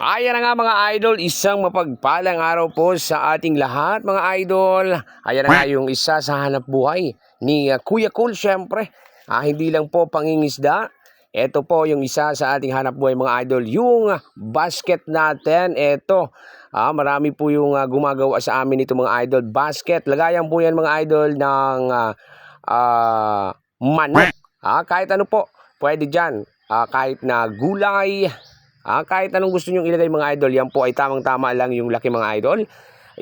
Ayan na nga mga idol, isang mapagpalang araw po sa ating lahat mga idol. Ayan na nga yung isa sa hanap buhay ni uh, Kuya Cool syempre. Ah, hindi lang po pangingisda. Ito po yung isa sa ating hanap buhay mga idol. Yung basket natin, ito. Ah, marami po yung uh, gumagawa sa amin ito mga idol. Basket, lagayan po yan mga idol ng uh, uh, manok. Ah, kahit ano po, pwede dyan. Ah, kahit na gulay, Ah, kahit anong gusto nyong ilagay mga idol, yan po ay tamang-tama lang yung laki mga idol.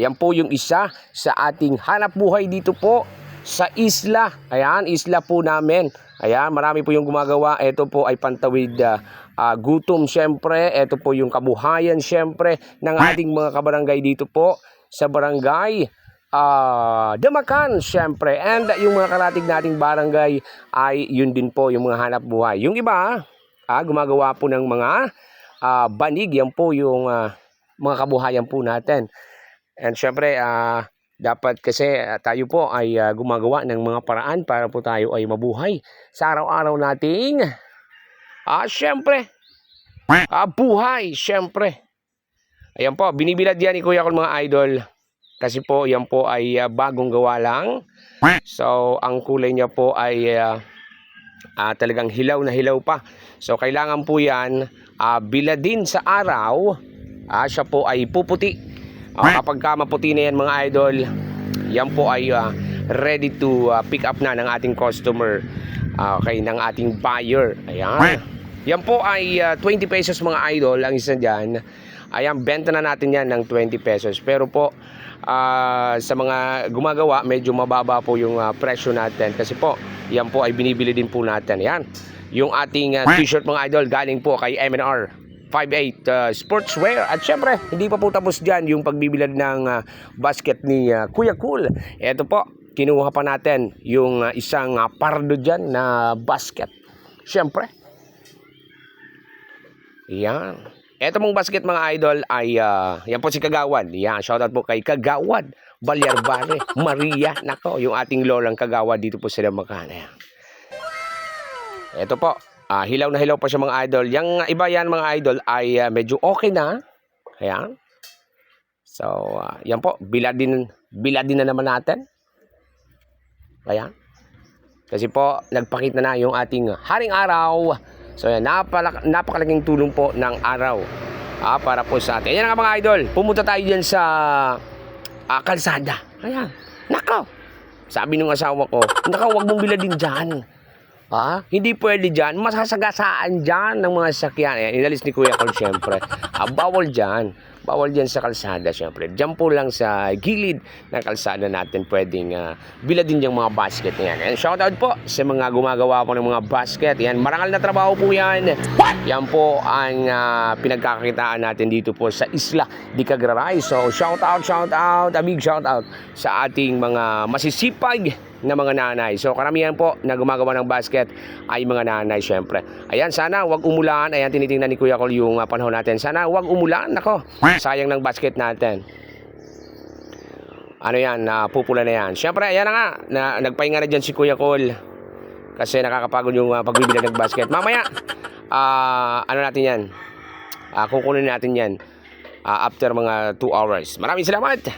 Yan po yung isa sa ating hanap buhay dito po sa isla. Ayan, isla po namin. Ayan, marami po yung gumagawa. Ito po ay pantawid ah, ah, gutom syempre. Ito po yung kabuhayan syempre ng ating mga kabarangay dito po sa barangay ah Damakan syempre. And yung mga karatig nating barangay ay yun din po yung mga hanap buhay. Yung iba, ah, gumagawa po ng mga ah, banig, yan po yung ah, mga kabuhayan po natin. And syempre, ah, dapat kasi ah, tayo po ay ah, gumagawa ng mga paraan para po tayo ay mabuhay sa araw-araw nating ah, syempre, ah, buhay, syempre. Ayan po, binibilad yan ni Kuya Kol mga idol. Kasi po, yan po ay ah, bagong gawa lang. So, ang kulay niya po ay ah, ah, talagang hilaw na hilaw pa. So, kailangan po yan ah, biladin sa araw, ah, siya po ay puputi. Ah, kapag ka maputi na yan mga idol, yan po ay ah, ready to ah, pick up na ng ating customer, ah, okay, ng ating buyer. Ayan. Yan po ay ah, 20 pesos mga idol, ang isa dyan. Ayan, benta na natin yan ng 20 pesos. Pero po, ah, sa mga gumagawa, medyo mababa po yung ah, presyo natin. Kasi po, yan po ay binibili din po natin. Yan. Yung ating ah, t-shirt mga idol, galing po kay MNR 58 uh, Sportswear. At syempre, hindi pa po tapos dyan yung pagbibilad ng ah, basket ni ah, Kuya Cool. Ito po, kinuha pa natin yung ah, isang ah, pardo dyan na basket. Syempre. Yan. Ito mong basket mga idol ay, ah, yan po si Kagawad. Yan, shoutout po kay Kagawad. Balyarbare, Maria, nako, yung ating lolang Kagawad dito po sa Damakan. Ayan. Ito po, ah, hilaw na hilaw pa siya mga idol. Yung iba yan mga idol ay ah, medyo okay na. Ayan. So, ah, yan po, biladin, biladin na naman natin. Ayan. Kasi po, nagpakita na yung ating haring araw. So, yan, napalak, napakalaking tulong po ng araw ah, para po sa atin. Ayan nga mga idol, pumunta tayo dyan sa ah, kalsada. Ayan. Nako! Sabi ng asawa ko, nako, wag mong biladin dyan. Ha? Hindi pwede dyan. Masasagasaan dyan ng mga sakyan. Ayan, inalis ni Kuya Col, syempre. Ah, bawal dyan. Bawal dyan sa kalsada, syempre. Diyan po lang sa gilid ng kalsada natin pwedeng uh, biladin yung mga basket na yan. And shoutout po sa mga gumagawa po ng mga basket. Yan, marangal na trabaho po yan. Yan po ang ah, pinagkakakitaan natin dito po sa Isla di Cagraray. So, shoutout, shoutout, a big shoutout sa ating mga masisipag na mga nanay. So karamihan po na gumagawa ng basket ay mga nanay syempre. Ayan, sana wag umulan. Ayan, tinitingnan ni Kuya Col yung uh, panahon natin. Sana wag umulan. Nako, sayang ng basket natin. Ano yan, na pupula na yan. Syempre, ayan na nga, na, nagpahinga na dyan si Kuya Col. Kasi nakakapagod yung uh, pagbibilang ng basket. Mamaya, ah, ano natin yan? Ah, kukunin natin yan ah, after mga 2 hours. Maraming salamat!